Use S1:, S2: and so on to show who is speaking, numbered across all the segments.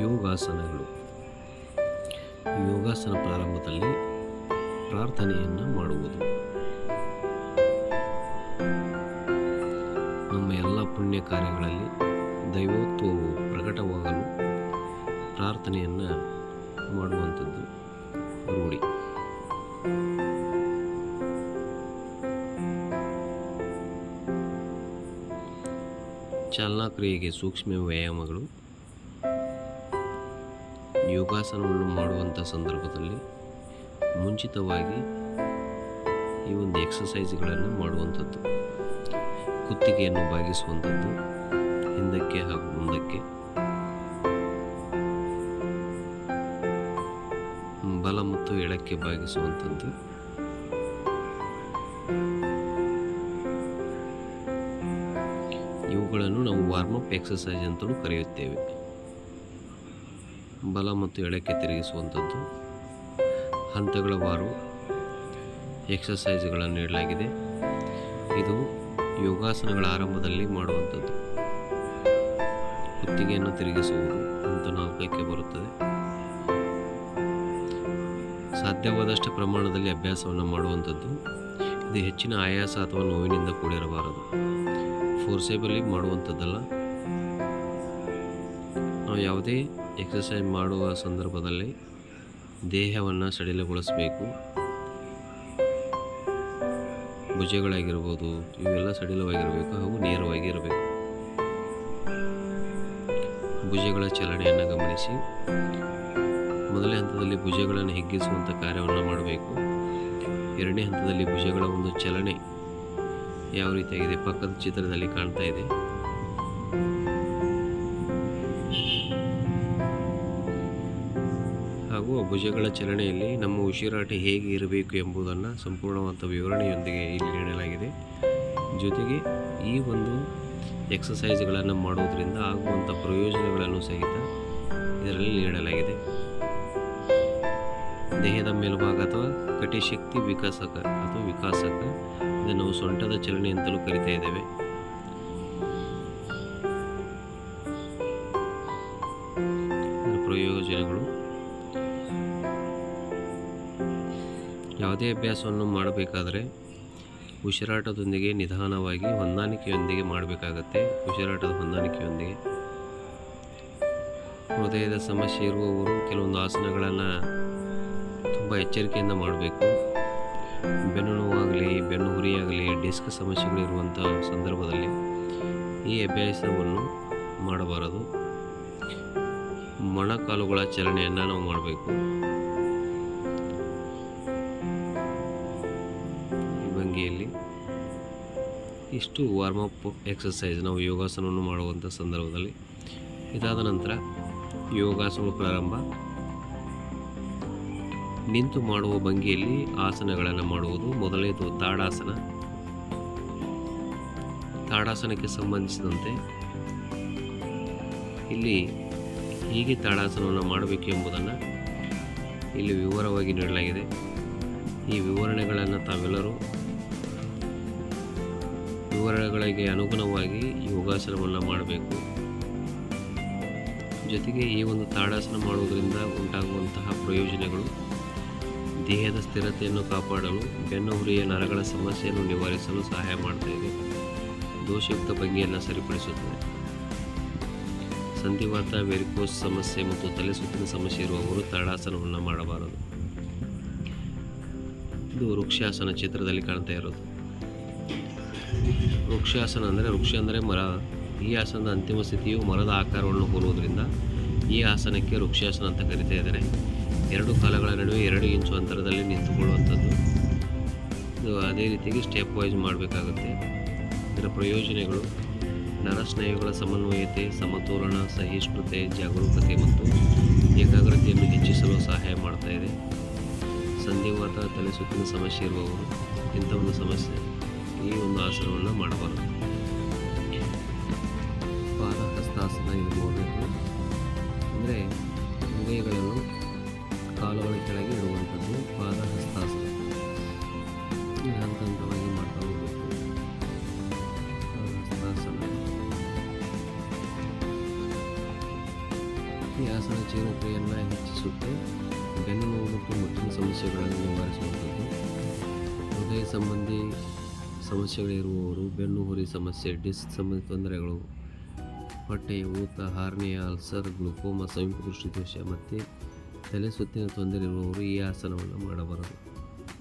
S1: ಯೋಗಾಸನಗಳು. ಯೋಗಾಸನ ಪ್ರಾರಂಭದಲ್ಲಿ ಪ್ರಾರ್ಥನೆಯನ್ನು ಮಾಡುವುದು. ನಮ್ಮ ಎಲ್ಲ ಪುಣ್ಯ ಕಾರ್ಯಗಳಲ್ಲಿ ದೈವತ್ವವು ಪ್ರಕಟವಾಗಲು ಪ್ರಾರ್ಥನೆಯನ್ನು ಮಾಡುವಂಥದ್ದು ರೂಢಿ. ಚಾಲನಾ ಕ್ರಿಯೆಗೆ ಸೂಕ್ಷ್ಮ ವ್ಯಾಯಾಮಗಳು ಯೋಗಾಸನವನ್ನು ಮಾಡುವಂಥ ಸಂದರ್ಭದಲ್ಲಿ ಮುಂಚಿತವಾಗಿ ಈ ಒಂದು ಎಕ್ಸಸೈಸ್ಗಳನ್ನು ಮಾಡುವಂಥದ್ದು. ಕುತ್ತಿಗೆಯನ್ನು ಬಾಗಿಸುವಂಥದ್ದು, ಹಿಂದಕ್ಕೆ ಹಾಗೂ ಮುಂದಕ್ಕೆ. ಬಲ ಮತ್ತು ಎಡಕ್ಕೆ ಬಾಗಿಸುವಂಥದ್ದು. ಇವುಗಳನ್ನು ನಾವು ವಾರ್ಮಪ್ ಎಕ್ಸಸೈಸ್ ಅಂತಲೂ ಕರೆಯುತ್ತೇವೆ. ಬಲ ಮತ್ತು ಎಡಕ್ಕೆ ತಿರುಗಿಸುವಂಥದ್ದು. ಹಂತಗಳ ವಾರು ಎಕ್ಸಸೈಸ್ಗಳನ್ನು ನೀಡಲಾಗಿದೆ. ಇದು ಯೋಗಾಸನಗಳ ಆರಂಭದಲ್ಲಿ ಮಾಡುವಂಥದ್ದು. ಕುತ್ತಿಗೆಯನ್ನು ತಿರುಗಿಸುವುದು ಅಂತ ನಾಲ್ಕಕ್ಕೆ ಬರುತ್ತದೆ. ಸಾಧ್ಯವಾದಷ್ಟು ಪ್ರಮಾಣದಲ್ಲಿ ಅಭ್ಯಾಸವನ್ನು ಮಾಡುವಂಥದ್ದು. ಇದು ಹೆಚ್ಚಿನ ಆಯಾಸ ಅಥವಾ ನೋವಿನಿಂದ ಕೂಡಿರಬಾರದು. ಫೋರ್ಸೇಬಲಿ ಮಾಡುವಂಥದ್ದಲ್ಲ. ನಾವು ಯಾವುದೇ ಎಕ್ಸಸೈಸ್ ಮಾಡುವ ಸಂದರ್ಭದಲ್ಲಿ ದೇಹವನ್ನು ಸಡಿಲಗೊಳಿಸಬೇಕು. ಭುಜಗಳಾಗಿರ್ಬೋದು, ಇವೆಲ್ಲ ಸಡಿಲವಾಗಿರಬೇಕು ಹಾಗೂ ನೇರವಾಗಿ ಇರಬೇಕು ಭುಜಗಳ ಚಲನೆಯನ್ನು ಗಮನಿಸಿ. ಮೊದಲನೇ ಹಂತದಲ್ಲಿ ಭುಜಗಳನ್ನು ಹಿಗ್ಗಿಸುವಂಥ ಕಾರ್ಯವನ್ನು ಮಾಡಬೇಕು. ಎರಡನೇ ಹಂತದಲ್ಲಿ ಭುಜಗಳ ಒಂದು ಚಲನೆ ಯಾವ ರೀತಿಯಾಗಿದೆ? ಪಕ್ಕದ ಚಿತ್ರದಲ್ಲಿ ಕಾಣ್ತಾ ಇದೆ. ಭುಜಗಳ ಚಲನೆಯಲ್ಲಿ ನಮ್ಮ ಉಸಿರಾಟ ಹೇಗೆ ಇರಬೇಕು ಎಂಬುದನ್ನು ಸಂಪೂರ್ಣವಾದ ವಿವರಣೆಯೊಂದಿಗೆ ಇಲ್ಲಿ ನೀಡಲಾಗಿದೆ ಜೊತೆಗೆ ಈ ಒಂದು ಎಕ್ಸಸೈಸ್ಗಳನ್ನು ಮಾಡೋದರಿಂದ ಆಗುವಂಥ ಪ್ರಯೋಜನಗಳನ್ನು ಸಹಿತ ಇದರಲ್ಲಿ ನೀಡಲಾಗಿದೆ. ದೇಹದ ಮೇಲ್ಭಾಗ ಅಥವಾ ಕಟಿಶಕ್ತಿ ವಿಕಾಸಕ ಅಥವಾ ವಿಕಾಸಕ ಇದನ್ನು ಸೊಂಟದ ಚಲನೆ ಅಂತಲೂ ಕರಿತಾ ಇದ್ದೇವೆ. ಯಾವುದೇ ಅಭ್ಯಾಸವನ್ನು ಮಾಡಬೇಕಾದರೆ ಉಸಿರಾಟದೊಂದಿಗೆ ನಿಧಾನವಾಗಿ ಹೊಂದಾಣಿಕೆಯೊಂದಿಗೆ ಮಾಡಬೇಕಾಗತ್ತೆ. ಉಸಿರಾಟದ ಹೊಂದಾಣಿಕೆಯೊಂದಿಗೆ. ಹೃದಯದ ಸಮಸ್ಯೆ ಇರುವವರು ಕೆಲವೊಂದು ಆಸನಗಳನ್ನು ತುಂಬ ಎಚ್ಚರಿಕೆಯಿಂದ ಮಾಡಬೇಕು. ಬೆನ್ನು ನೋವಾಗಲಿ ಬೆನ್ನು ಹುರಿಯಾಗಲಿ ಡಿಸ್ಕ್ ಸಮಸ್ಯೆಗಳಿರುವಂಥ ಸಂದರ್ಭದಲ್ಲಿ ಈ ಅಭ್ಯಾಸವನ್ನು ಮಾಡಬಾರದು. ಮೊಣಕಾಲುಗಳ ಚಲನೆಯನ್ನು ನಾವು ಮಾಡಬೇಕು. ಇಷ್ಟು ವಾರ್ಮಪ್ ಎಕ್ಸಸೈಸ್ ನಾವು ಯೋಗಾಸನವನ್ನು ಮಾಡುವಂಥ ಸಂದರ್ಭದಲ್ಲಿ ಇದಾದ ನಂತರ ಯೋಗಾಸನ ಪ್ರಾರಂಭ. ನಿಂತು ಮಾಡುವ ಭಂಗಿಯಲ್ಲಿ ಆಸನಗಳನ್ನು ಮಾಡುವುದು ಮೊದಲನೇದು ತಾಡಾಸನ. ತಾಡಾಸನಕ್ಕೆ ಸಂಬಂಧಿಸಿದಂತೆ ಇಲ್ಲಿ ಹೀಗೆ ತಾಡಾಸನವನ್ನು ಮಾಡಬೇಕು ಎಂಬುದನ್ನು ಇಲ್ಲಿ ವಿವರವಾಗಿ ನೀಡಲಾಗಿದೆ. ಈ ವಿವರಣೆಗಳನ್ನು ತಾವೆಲ್ಲರೂ ವಿವರಗಳಿಗೆ ಅನುಗುಣವಾಗಿ ಯೋಗಾಸನವನ್ನು ಮಾಡಬೇಕು. ಜೊತೆಗೆ ಈ ಒಂದು ತಾಡಾಸನ ಮಾಡುವುದರಿಂದ ಉಂಟಾಗುವಂತಹ ಪ್ರಯೋಜನಗಳು, ದೇಹದ ಸ್ಥಿರತೆಯನ್ನು ಕಾಪಾಡಲು, ಬೆನ್ನು ಹುರಿಯ ನರಗಳ ಸಮಸ್ಯೆಯನ್ನು ನಿವಾರಿಸಲು ಸಹಾಯ ಮಾಡ್ತಾ ದೋಷಯುಕ್ತ ಭಂಗಿಯನ್ನು ಸರಿಪಡಿಸುತ್ತದೆ. ಸಂಧಿವಾತ, ವೆರಿಕೋಸ್ ಸಮಸ್ಯೆ ಮತ್ತು ತಲೆ ಸುತ್ತಿನ ಸಮಸ್ಯೆ ಇರುವವರು ತಾಡಾಸನವನ್ನು ಮಾಡಬಾರದು. ಇದು ವೃಕ್ಷಾಸನ ಚಿತ್ರದಲ್ಲಿ ಕಾಣ್ತಾ ಇರೋದು. ವೃಕ್ಷಾಸನ ಅಂದರೆ ವೃಕ್ಷ ಅಂದರೆ ಮರ. ಈ ಆಸನದ ಅಂತಿಮ ಸ್ಥಿತಿಯು ಮರದ ಆಕಾರವನ್ನು ಹೋಲುವುದರಿಂದ ಈ ಆಸನಕ್ಕೆ ವೃಕ್ಷಾಸನ ಅಂತ ಕರಿತಾ ಇದ್ದಾರೆ. ಎರಡು ಕಾಲಗಳ ನಡುವೆ ಎರಡು ಇಂಚು ಅಂತರದಲ್ಲಿ ನಿಂತುಕೊಳ್ಳುವಂಥದ್ದು. ಇದು ಅದೇ ರೀತಿಯಾಗಿ ಸ್ಟೆಪ್ ವೈಸ್ ಮಾಡಬೇಕಾಗುತ್ತೆ. ಇದರ ಪ್ರಯೋಜನಗಳು ನರಸ್ನಾಯುಗಳ ಸಮನ್ವಯತೆ, ಸಮತೋಲನ, ಸಹಿಷ್ಣುತೆ, ಜಾಗರೂಕತೆ ಮತ್ತು ಏಕಾಗ್ರತೆಯನ್ನು ಹೆಚ್ಚಿಸಲು ಸಹಾಯ ಮಾಡ್ತಾ ಇದೆ. ಸಂಧಿವಾತ ತಲೆ ಸುತ್ತಿನ ಸಮಸ್ಯೆ ಇರುವವರು ಇಂಥ ಒಂದು ಸಮಸ್ಯೆ. ಈ ಒಂದು ಆಸನವನ್ನು ಮಾಡಬಾರದು. ಪಾದ ಹಸ್ತಾಸನ ಅಂದರೆ ಅಂಗೈಗಳನ್ನು ಕಾಲುಗಳ ಕೆಳಗೆ ಇಡುವಂಥದ್ದು ಪಾದ ಹಸ್ತಾಸನ. ಹಂತ ಹಂತವಾಗಿ ಮಾಡ್ತಾ ಹೋಗಬೇಕು. ಹಸ್ತಾಸನ. ಈ ಆಸನ ಜೀರ್ಣಕ್ರಿಯೆಯನ್ನು ಹೆಚ್ಚಿಸುತ್ತೆ. ಬೆನ್ನು ಮತ್ತು ಮುಟ್ಟಿನ ಸಮಸ್ಯೆಗಳನ್ನು ನಿವಾರಿಸುವಂಥದ್ದು. ಹೃದಯ ಸಂಬಂಧಿ ಸಮಸ್ಯೆಗಳಿರುವವರು ಬೆನ್ನುಹುರಿ ಸಮಸ್ಯೆ, ಡಿಸ್ಕ್ ಸಂಬಂಧಿ ತೊಂದರೆಗಳು ಹೊಟ್ಟೆ ಊತ, ಹಾರ್ನಿಯ, ಅಲ್ಸರ್, ಗ್ಲುಕೋಮಾ ಸಂಯುಕ್ತ ದೃಷ್ಟಿದೋಷ ಮತ್ತು ತಲೆ ಸುತ್ತಿನ ತೊಂದರೆ ಇರುವವರು ಈ ಆಸನವನ್ನು ಮಾಡಬಾರದು.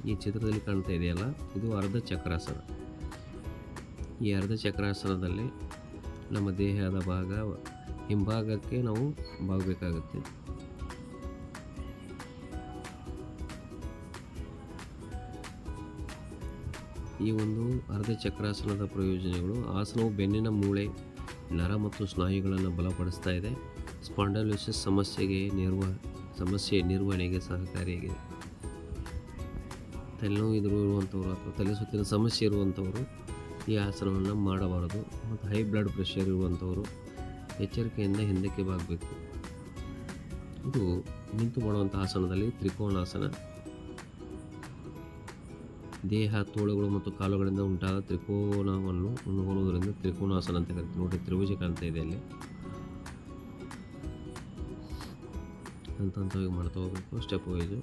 S1: ಈ ಚಿತ್ರದಲ್ಲಿ ಕಾಣ್ತಾ ಇದೆಯಲ್ಲ, ಇದು ಅರ್ಧ ಚಕ್ರಾಸನ. ಈ ಅರ್ಧ ಚಕ್ರಾಸನದಲ್ಲಿ ನಮ್ಮ ದೇಹದ ಭಾಗ ಹಿಂಭಾಗಕ್ಕೆ ನಾವು ಬಾಗಬೇಕಾಗುತ್ತೆ. ಈ ಒಂದು ಅರ್ಧ ಚಕ್ರಾಸನದ ಪ್ರಯೋಜನಗಳು, ಆಸನವು ಬೆನ್ನಿನ ಮೂಳೆ, ನರ ಮತ್ತು ಸ್ನಾಯುಗಳನ್ನು ಬಲಪಡಿಸ್ತಾ ಇದೆ. ಸ್ಪಾಂಡಲ್ಯೂಸಿಸ್ ಸಮಸ್ಯೆಗೆ ನಿರ್ವ, ಸಮಸ್ಯೆ ನಿರ್ವಹಣೆಗೆ ಸಹಕಾರಿಯಾಗಿದೆ. ತಲೆನೋವು ಎದುರು ಇರುವಂಥವ್ರು ಅಥವಾ ತಲೆ ಸುತ್ತಿನ ಸಮಸ್ಯೆ ಇರುವಂಥವರು ಈ ಆಸನವನ್ನು ಮಾಡಬಾರದು ಮತ್ತು ಹೈ ಬ್ಲಡ್ ಪ್ರೆಷರ್ ಇರುವಂಥವರು ಎಚ್ಚರಿಕೆಯಿಂದ ಹಿಂದಕ್ಕೆ ಬಾಗಬೇಕು. ಇದು ನಿಂತು ಮಾಡುವಂಥ ಆಸನದಲ್ಲಿ ತ್ರಿಕೋಣಾಸನ ದೇಹ ತೋಳುಗಳು ಮತ್ತು ಕಾಲುಗಳಿಂದ ಉಂಟಾದ ತ್ರಿಕೋನವನ್ನು ತ್ರಿಕೋಣಾಸನ ಅಂತ ಕರಿತೀವಿ ನೋಡಿ, ತ್ರಿಭುಜ ಕಾಣ್ತಾ ಇದೆ ಅಲ್ಲಿ ಅಂತ ಹಂತವಾಗಿ ಮಾಡ್ತಾ ಹೋಗಬೇಕು ಸ್ಟೆಪ್ ವೈಸು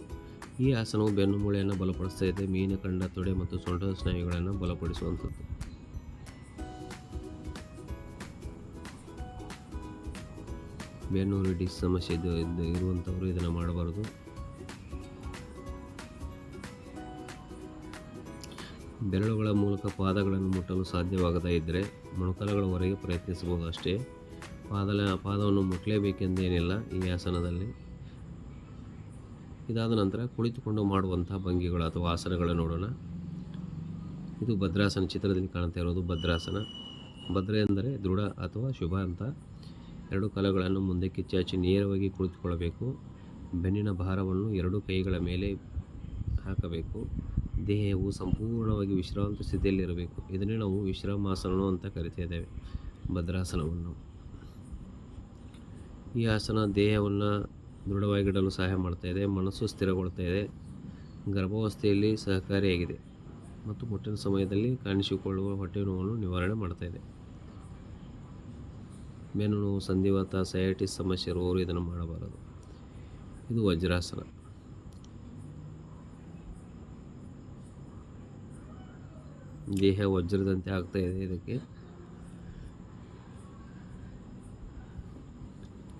S1: ಈ ಆಸನವು ಬೆನ್ನು ಮೂಳೆಯನ್ನು ಬಲಪಡಿಸ್ತಾ ಇದೆ. ಮೀನಖಂಡ ತೊಡೆ ಮತ್ತು ಸೊಂಟದ ಸ್ನಾಯುಗಳನ್ನು ಬಲಪಡಿಸುವಂಥದ್ದು. ಬೆನ್ನು ಡಿಸ್ ಸಮಸ್ಯೆ ಇದ್ದು ಇದು ಇರುವಂಥವರು ಇದನ್ನು ಮಾಡಬಾರದು. ಬೆರಳುಗಳ ಮೂಲಕ ಪಾದಗಳನ್ನು ಮುಟ್ಟಲು ಸಾಧ್ಯವಾಗದೇ ಇದ್ದರೆ ಮೊಣಕಾಲುಗಳವರೆಗೆ ಪ್ರಯತ್ನಿಸಬಹುದು ಅಷ್ಟೇ ಪಾದಲ, ಪಾದವನ್ನು ಮುಟ್ಟಲೇಬೇಕೆಂದೇನಿಲ್ಲ ಈ ಆಸನದಲ್ಲಿ. ಇದಾದ ನಂತರ ಕುಳಿತುಕೊಂಡು ಮಾಡುವಂಥ ಭಂಗಿಗಳು ಅಥವಾ ಆಸನಗಳನ್ನು ನೋಡೋಣ. ಇದು ಭದ್ರಾಸನ ಚಿತ್ರದಲ್ಲಿ ಕಾಣ್ತಾ ಇರೋದು ಭದ್ರಾಸನ. ಭದ್ರ ಎಂದರೆ ದೃಢ ಅಥವಾ ಶುಭ ಅಂತ. ಎರಡು ಕಲಗಳನ್ನು ಮುಂದೆ ಚಾಚಿ ನೇರವಾಗಿ ಕುಳಿತುಕೊಳ್ಳಬೇಕು. ಬೆನ್ನಿನ ಭಾರವನ್ನು ಎರಡು ಕೈಗಳ ಮೇಲೆ ಹಾಕಬೇಕು. ದೇಹವು ಸಂಪೂರ್ಣವಾಗಿ ವಿಶ್ರಾಂತ ಸ್ಥಿತಿಯಲ್ಲಿರಬೇಕು. ಇದನ್ನೇ ನಾವು ವಿಶ್ರಾಮಾಸನ ಅಂತ ಕರಿತಿದ್ದೇವೆ. ಭದ್ರಾಸನವನ್ನು. ಈ ಆಸನ ದೇಹವನ್ನು ದೃಢವಾಗಿಡಲು ಸಹಾಯ ಮಾಡ್ತಾ ಇದೆ. ಮನಸ್ಸು ಸ್ಥಿರಗೊಳ್ತಾ ಇದೆ. ಗರ್ಭಾವಸ್ಥೆಯಲ್ಲಿ ಸಹಕಾರಿಯಾಗಿದೆ. ಮತ್ತು ಮುಟ್ಟಿನ ಸಮಯದಲ್ಲಿ ಕಾಣಿಸಿಕೊಳ್ಳುವ ಹೊಟ್ಟೆ ನೋವನ್ನು ನಿವಾರಣೆ ಮಾಡ್ತಾ ಇದೆ. ಬೆನ್ನು ನೋವು ಸಂಧಿವಾತ ಸಯಾಟಿಸ್ ಸಮಸ್ಯೆ ಇರುವವರು ಇದನ್ನು ಮಾಡಬಾರದು. ಇದು ವಜ್ರಾಸನ. ದೇಹ ವಜ್ರದಂತೆ ಆಗ್ತಾ ಇದೆ ಇದಕ್ಕೆ.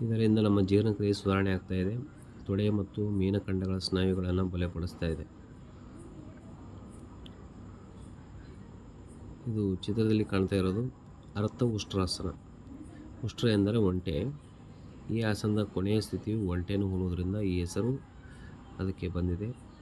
S1: ಇದರಿಂದ ನಮ್ಮ ಜೀರ್ಣಕ್ರಿಯೆ ಸುಧಾರಣೆ ಆಗ್ತಾ ಇದೆ. ತೊಡೆ ಮತ್ತು ಮೀನಖಂಡಗಳ ಸ್ನಾಯುಗಳನ್ನು ಬಲಪಡಿಸ್ತಾ ಇದೆ. ಇದು ಚಿತ್ರದಲ್ಲಿ ಕಾಣ್ತಾ ಇರೋದು ಅರ್ಥ ಉಷ್ಟ್ರಾಸನ. ಉಷ್ಟ್ರ ಎಂದರೆ ಒಂಟೆ. ಈ ಆಸನದ ಕೊನೆಯ ಸ್ಥಿತಿಯು ಒಂಟೆಯನ್ನು ಹೋಲುವುದರಿಂದ ಈ ಹೆಸರು ಅದಕ್ಕೆ ಬಂದಿದೆ.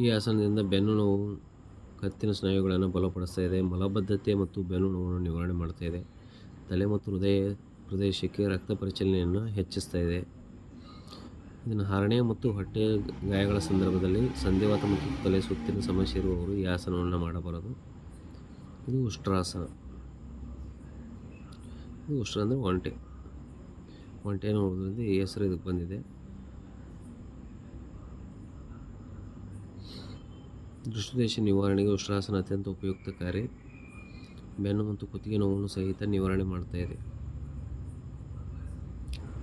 S1: ಈ ಆಸನದಿಂದ ಬೆನ್ನು ನೋವು, ಕತ್ತಿನ ಸ್ನಾಯುಗಳನ್ನು ಬಲಪಡಿಸ್ತಾ ಇದೆ. ಮಲಬದ್ಧತೆ ಮತ್ತು ಬೆನ್ನು ನೋವನ್ನು ನಿವಾರಣೆ ಮಾಡ್ತಾ ಇದೆ. ತಲೆ ಮತ್ತು ಹೃದಯ ಪ್ರದೇಶಕ್ಕೆ ರಕ್ತ ಪರಿಚಲನೆಯನ್ನು ಹೆಚ್ಚಿಸ್ತಾ ಇದೆ. ಇದನ್ನು ಹರಣೆ ಮತ್ತು ಹೊಟ್ಟೆ ಗಾಯಗಳ ಸಂದರ್ಭದಲ್ಲಿ ಸಂಧಿವಾತ ಮತ್ತು ತಲೆ ಸುತ್ತಿನ ಸಮಸ್ಯೆ ಇರುವವರು ಈ ಆಸನವನ್ನು ಮಾಡಬಾರದು. ಇದು ಉಷ್ಟ್ರಾಸನ ಇದು ಉಷ್ಟ್ರ ಅಂದರೆ ಒಂಟೆ. ಒಂಟೆಯನ್ನು ನೋಡೋದ್ರಿಂದ ಈ ಹೆಸರು ಇದಕ್ಕೆ ಬಂದಿದೆ. ದೃಷ್ಟಿದೇಶ ನಿವಾರಣೆಗೆ ಉಷ್ಟ್ರಾಸನ ಅತ್ಯಂತ ಉಪಯುಕ್ತಕಾರಿ. ಬೆನ್ನು ಮತ್ತು ಕುತ್ತಿಗೆ ನೋವನ್ನು ಸಹಿತ ನಿವಾರಣೆ ಮಾಡ್ತಾ ಇದೆ.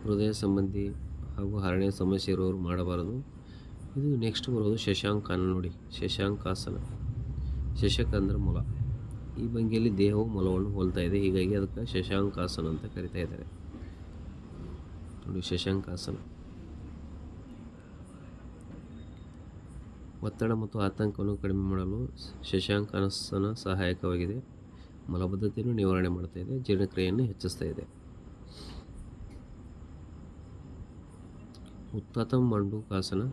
S1: ಹೃದಯ ಸಂಬಂಧಿ ಹಾಗೂ ಹರಣೆಯ ಸಮಸ್ಯೆ ಇರೋರು ಮಾಡಬಾರದು. ಇದು ನೆಕ್ಸ್ಟ್ ಬರೋದು ಶಶಾಂಕಾನ ನೋಡಿ. ಶಶಾಂಕಾಸನ. ಶಶಕ ಅಂದ್ರೆ ಮೊಲ. ಈ ಭಂಗಿಯಲ್ಲಿ ದೇಹವು ಮೊಲವನ್ನು ಹೋಲ್ತಾ ಇದೆ. ಹೀಗಾಗಿ ಅದಕ್ಕೆ ಶಶಾಂಕಾಸನ ಅಂತ ಕರಿತಾ ಇದ್ದಾರೆ. ನೋಡಿ ಶಶಾಂಕಾಸನ. ಒತ್ತಡ ಮತ್ತು ಆತಂಕವನ್ನು ಕಡಿಮೆ ಮಾಡಲು ಶಶಾಂಕಾಸನ ಸಹಾಯಕವಾಗಿದೆ. ಮಲಬದ್ಧತೆಯನ್ನು ನಿವಾರಣೆ ಮಾಡ್ತಾ ಇದೆ, ಜೀರ್ಣಕ್ರಿಯೆಯನ್ನು ಹೆಚ್ಚಿಸ್ತಾ ಇದೆ. ಉತ್ತಮ ಮಂಡುಕಾಸನ.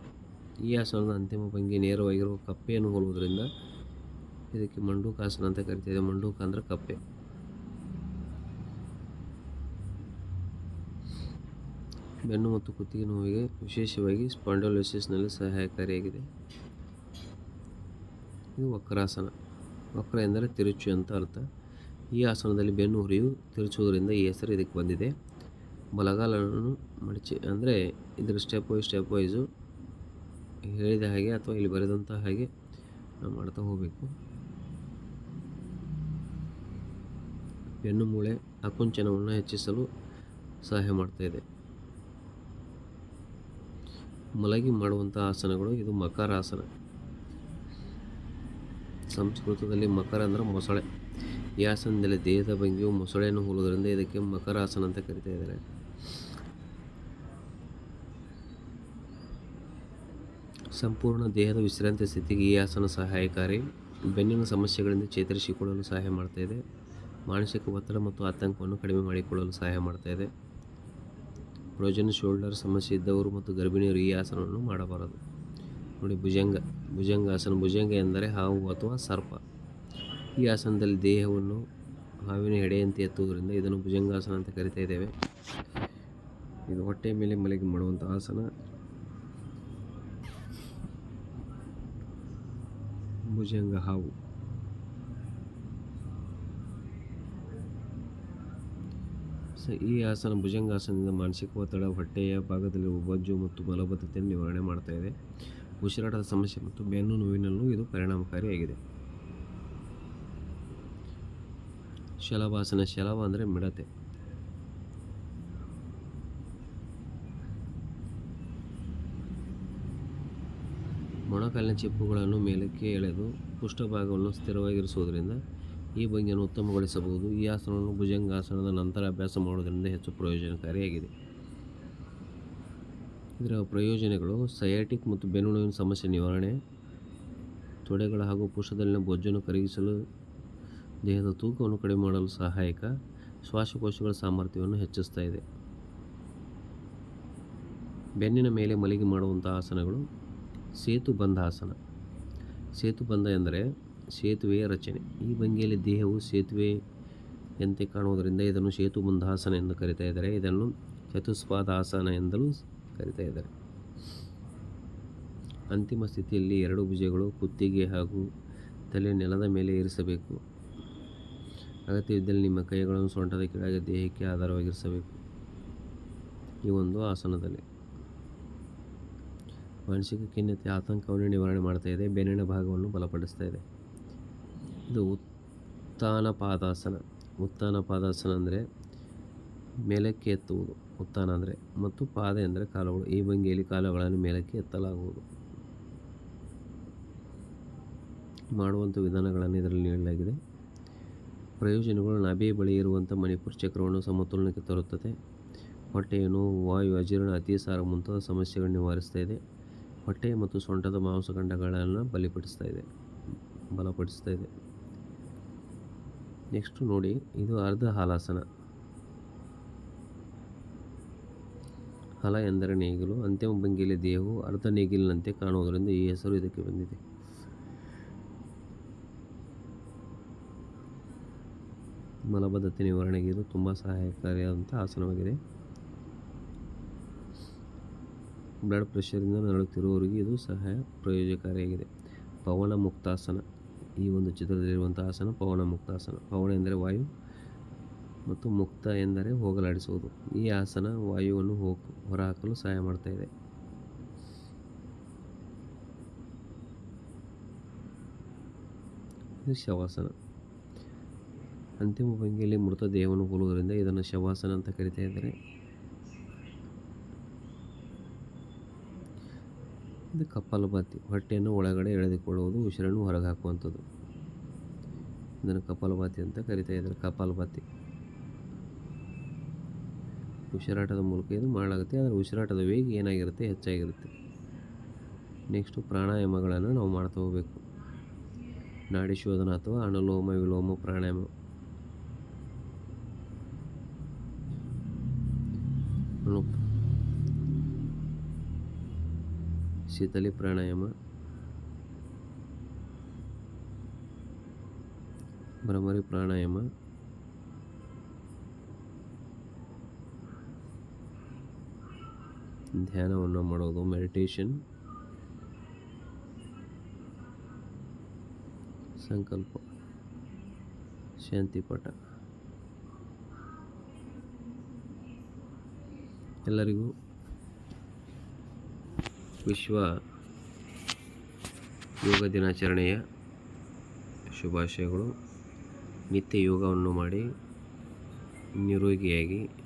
S1: ಈ ಆಸನದ ಅಂತಿಮ ಭಂಗಿ ನೇರವಾಗಿರುವ ಕಪ್ಪೆಯನ್ನು ಹೋಲುವುದರಿಂದ ಇದಕ್ಕೆ ಮಂಡೂಕಾಸನ ಅಂತ ಕರಿತಿದೆ ಮಂಡೂಕ ಅಂದರೆ ಕಪ್ಪೆ. ಬೆನ್ನು ಮತ್ತು ಕುತ್ತಿಗೆ ನೋವಿಗೆ ವಿಶೇಷವಾಗಿ ಸ್ಪಾಂಡೋಲೋಸಿಸ್ನಲ್ಲಿ ಸಹಾಯಕಾರಿಯಾಗಿದೆ. ಇದು ವಕ್ರಾಸನ. ವಕ್ರ ಎಂದರೆ ತಿರುಚು ಅಂತ ಅರ್ಥ. ಈ ಆಸನದಲ್ಲಿ ಬೆನ್ನು ಹುರಿಯು ತಿರುಚುವುದರಿಂದ ಈ ಹೆಸರು ಇದಕ್ಕೆ ಬಂದಿದೆ. ಬಲಗಾಲನ್ನು ಮಡಚಿ, ಅಂದರೆ ಇದರ ಸ್ಟೆಪ್ ವೈಸ್ ಸ್ಟೆಪ್ ವೈಸು ಹೇಳಿದ ಹಾಗೆ ಅಥವಾ ಇಲ್ಲಿ ಬರೆದಂಥ ಹಾಗೆ ನಾವು ಮಾಡ್ತಾ ಹೋಗಬೇಕು. ಬೆನ್ನು ಮೂಳೆ ಆಕುಂಚನವನ್ನು ಹೆಚ್ಚಿಸಲು ಸಹಾಯ ಮಾಡ್ತಾಯಿದೆ ಮಲಗಿ ಮಾಡುವಂಥ ಆಸನಗಳು, ಇದು ಮಕರ ಆಸನ ಸಂಸ್ಕೃತದಲ್ಲಿ ಮಕರ ಅಂದರೆ ಮೊಸಳೆ. ಈ ಆಸನದಲ್ಲಿ ದೇಹದ ಭಂಗಿಯು ಮೊಸಳೆಯನ್ನು ಹೋಲುವುದರಿಂದ ಇದಕ್ಕೆ ಮಕರ ಆಸನ ಅಂತ ಕರಿತಾ ಇದ್ದಾರೆ. ಸಂಪೂರ್ಣ ದೇಹದ ವಿಶ್ರಾಂತಿ ಸ್ಥಿತಿಗೆ ಈ ಆಸನ ಸಹಾಯಕಾರಿ. ಬೆನ್ನಿನ ಸಮಸ್ಯೆಗಳಿಂದ ಚೇತರಿಸಿಕೊಳ್ಳಲು ಸಹಾಯ ಮಾಡ್ತಾ ಇದೆ. ಮಾನಸಿಕ ಒತ್ತಡ ಮತ್ತು ಆತಂಕವನ್ನು ಕಡಿಮೆ ಮಾಡಿಕೊಳ್ಳಲು ಸಹಾಯ ಮಾಡ್ತಾಯಿದೆ ಪ್ರೊಜನ್ ಶೋಲ್ಡರ್ ಸಮಸ್ಯೆ ಇದ್ದವರು ಮತ್ತು ಗರ್ಭಿಣಿಯರು ಈ ಆಸನವನ್ನು ಮಾಡಬಾರದು. ನೋಡಿ, ಭುಜಂಗ, ಭುಜಂಗಾಸನ, ಭುಜಂಗ ಎಂದರೆ ಹಾವು ಅಥವಾ ಸರ್ಪ. ಈ ಆಸನದಲ್ಲಿ ದೇಹವನ್ನು ಹಾವಿನ ಎಡೆಯಂತೆ ಎತ್ತುವುದರಿಂದ ಇದನ್ನು ಭುಜಂಗಾಸನ ಅಂತ ಕರಿತಾ ಇದ್ದೇವೆ. ಇದು ಹೊಟ್ಟೆ ಮೇಲೆ ಮಲಗಿ ಮಾಡುವಂಥ ಆಸನ. ಭುಜಂಗ ಹಾವು. ಸ, ಈ ಆಸನ ಭುಜಂಗಾಸನದಿಂದ ಮಾನಸಿಕ ಒತ್ತಡ, ಹೊಟ್ಟೆಯ ಭಾಗದಲ್ಲಿ ಬಜ್ಜು ಮತ್ತು ಮಲಬದ್ಧತೆಯನ್ನು ನಿವಾರಣೆ ಮಾಡ್ತಾ ಇದೆ. ಉಸಿರಾಟದ ಸಮಸ್ಯೆ ಮತ್ತು ಬೆನ್ನು ನೋವಿನಲ್ಲೂ ಇದು ಪರಿಣಾಮಕಾರಿಯಾಗಿದೆ. ಶಲಭಾಸನ ಶಲಭ ಅಂದರೆ ಮಿಡತೆ. ಮೊಣಕಾಲಿನ ಚಿಪ್ಪುಗಳನ್ನು ಮೇಲಕ್ಕೆ ಎಳೆದು ಪೃಷ್ಠಭಾಗವನ್ನು ಸ್ಥಿರವಾಗಿರಿಸುವುದರಿಂದ ಈ ಭಂಗಿಯನ್ನು ಉತ್ತಮಗೊಳಿಸಬಹುದು. ಈ ಆಸನವನ್ನು ಭುಜಂಗಾಸನದ ನಂತರ ಅಭ್ಯಾಸ ಮಾಡುವುದರಿಂದ ಹೆಚ್ಚು ಪ್ರಯೋಜನಕಾರಿಯಾಗಿದೆ. ಇದರ ಪ್ರಯೋಜನಗಳು ಸಯಾಟಿಕ್ ಮತ್ತು ಬೆನ್ನು ನೋವಿನ ಸಮಸ್ಯೆ ನಿವಾರಣೆ, ತೊಡೆಗಳ ಹಾಗೂ ಪುಷ್ಟದಲ್ಲಿನ ಬೊಜ್ಜನ್ನು ಕರಗಿಸಲು, ದೇಹದ ತೂಕವನ್ನು ಕಡಿಮೆ ಮಾಡಲು ಸಹಾಯಕ ಶ್ವಾಸಕೋಶಗಳ ಸಾಮರ್ಥ್ಯವನ್ನು ಹೆಚ್ಚಿಸ್ತಾ ಇದೆ. ಬೆನ್ನಿನ ಮೇಲೆ ಮಲಗಿ ಮಾಡುವಂಥ ಆಸನಗಳು ಸೇತುಬಂಧ ಆಸನ. ಸೇತುಬಂಧ ಎಂದರೆ ಸೇತುವೆಯ ರಚನೆ. ಈ ಭಂಗಿಯಲ್ಲಿ ದೇಹವು ಸೇತುವೆ ಎಂತೆ ಕಾಣುವುದರಿಂದ ಇದನ್ನು ಸೇತುಬಂಧಾಸನ ಎಂದು ಕರಿತಾ ಇದ್ದಾರೆ. ಇದನ್ನು ಚತುಷ್ಪಾದಾಸನ ಎಂದಲೂ ಕರಿತಾ ಇದ್ದಾರೆ. ಅಂತಿಮ ಸ್ಥಿತಿಯಲ್ಲಿ ಎರಡು ಭುಜಗಳು ಕುತ್ತಿಗೆ ಹಾಗೂ ತಲೆ ನೆಲದ ಮೇಲೆ ಇರಿಸಬೇಕು ಅಗತ್ಯವಿದ್ದಲ್ಲಿ ನಿಮ್ಮ ಕೈಗಳನ್ನು ಸೊಂಟದ ಕೆಳಗೆ ದೇಹಕ್ಕೆ ಆಧಾರವಾಗಿರಿಸಬೇಕು. ಈ ಒಂದು ಆಸನದಲ್ಲಿ. ಮಾನಸಿಕ ಖಿನ್ನತೆ, ಆತಂಕವನ್ನು ನಿವಾರಣೆ ಮಾಡ್ತಾ ಇದೆ. ಬೆನ್ನಿನ ಭಾಗವನ್ನು ಬಲಪಡಿಸ್ತಾ ಇದೆ. ಇದು ಉತ್ಥಾನ ಪಾದಾಸನ ಪಾದಾಸನ ಅಂದರೆ ಮೇಲಕ್ಕೆ ಎತ್ತುವುದು. ಉತ್ಥಾನ ಅಂದರೆ ಮತ್ತು ಪಾದ ಎಂದರೆ ಕಾಲುಗಳು. ಈ ಭಂಗಿಯಲ್ಲಿ ಕಾಲುಗಳನ್ನು ಮೇಲಕ್ಕೆ ಎತ್ತಲಾಗುವುದು. ಮಾಡುವಂಥ ವಿಧಾನಗಳನ್ನು ಇದರಲ್ಲಿ ನೀಡಲಾಗಿದೆ. ಪ್ರಯೋಜನಗಳು, ನಾಭಿ ಬಳಿ ಇರುವಂಥ ಮಣಿಪುರ ಚಕ್ರವನ್ನು ಸಮತೋಲನಕ್ಕೆ ತರುತ್ತದೆ. ಹೊಟ್ಟೆಯ ನೋವು, ವಾಯು, ಅಜೀರ್ಣ ಅತಿಸಾರ ಮುಂತಾದ ಸಮಸ್ಯೆಗಳನ್ನು ನಿವಾರಿಸ್ತಾ ಇದೆ. ಹೊಟ್ಟೆ ಮತ್ತು ಸೊಂಟದ ಮಾಂಸಖಂಡಗಳನ್ನು ಬಲಿಪಡಿಸ್ತಾ ಇದೆ. ಬಲಪಡಿಸ್ತಾ ಇದೆ. ನೆಕ್ಸ್ಟು ನೋಡಿ, ಇದು ಅರ್ಧ ಹಾಲಾಸನ ಹಲ ಎಂದರೆ ನೇಗಿಲು ಅಂತಿಮ ಭಂಗಿಯಲ್ಲಿ ದೇಹವು, ಅರ್ಧ ನೇಗಿಲಿನಂತೆ ಕಾಣುವುದರಿಂದ ಈ ಹೆಸರು ಇದಕ್ಕೆ ಬಂದಿದೆ. ಮಲಬದ್ಧತೆ ನಿವಾರಣೆಗೆ ಇದು ತುಂಬ ಸಹಾಯಕಾರಿಯಾದಂಥ ಆಸನವಾಗಿದೆ. ಬ್ಲಡ್ ಪ್ರೆಷರಿಂದ ನರಳುತ್ತಿರುವವರಿಗೆ ಇದು ಸಹಾಯ ಪ್ರಯೋಜನಕಾರಿಯಾಗಿದೆ. ಪವನ ಮುಕ್ತಾಸನ ಈ ಒಂದು ಚಿತ್ರದಲ್ಲಿರುವಂಥ ಆಸನ ಪವನ ಮುಕ್ತಾಸನ ಪವನ ಎಂದರೆ ವಾಯು ಮತ್ತು ಮುಕ್ತ ಎಂದರೆ ಹೋಗಲಾಡಿಸುವುದು. ಈ ಆಸನ ವಾಯುವನ್ನು ಹೋ, ಹೊರಹಾಕಲು ಸಹಾಯ ಮಾಡ್ತಾ ಇದೆ. ಇದು ಶವಾಸನ. ಅಂತಿಮ ಭಂಗಿಯಲ್ಲಿ ಮೃತ ದೇಹವನ್ನು ಹೋಲುವುದರಿಂದ ಇದನ್ನು ಶವಾಸನ ಅಂತ ಕರಿತಾ ಇದ್ದಾರೆ. ಇದು ಕಪಾಲಭಾತಿ ಹೊಟ್ಟೆಯನ್ನು ಒಳಗಡೆ ಎಳೆದುಕೊಳ್ಳುವುದು, ಉಸಿರನ್ನು ಹೊರಗೆ ಹಾಕುವಂಥದ್ದು. ಇದನ್ನು ಕಪಾಲಭಾತಿ ಅಂತ ಕರಿತಾ ಇದ್ದಾರೆ. ಕಪಾಲಭಾತಿ ಉಸಿರಾಟದ ಮೂಲಕ ಇದು ಮಾಡಲಾಗುತ್ತೆ. ಆದರೆ ಉಸಿರಾಟದ ವೇಗ ಏನಾಗಿರುತ್ತೆ? ಹೆಚ್ಚಾಗಿರುತ್ತೆ. ನೆಕ್ಸ್ಟು ಪ್ರಾಣಾಯಾಮಗಳನ್ನು ನಾವು ಮಾಡ್ತಾ ಹೋಗಬೇಕು. ನಾಡಿ ಶೋಧನ ಅಥವಾ ಅನುಲೋಮ ವಿಲೋಮ, ಪ್ರಾಣಾಯಾಮ. ಶೀತಲಿ ಪ್ರಾಣಾಯಾಮ. ಭ್ರಮರಿ ಪ್ರಾಣಾಯಾಮ. ಧ್ಯಾನವನ್ನು ಮಾಡೋದು ಮೆಡಿಟೇಷನ್ ಸಂಕಲ್ಪ. ಶಾಂತಿ ಪಾಠ ಎಲ್ಲರಿಗೂ ವಿಶ್ವ ಯೋಗ ದಿನಾಚರಣೆಯ ಶುಭಾಶಯಗಳು. ನಿತ್ಯ ಯೋಗವನ್ನು ಮಾಡಿ ನಿರೋಗಿಯಾಗಿ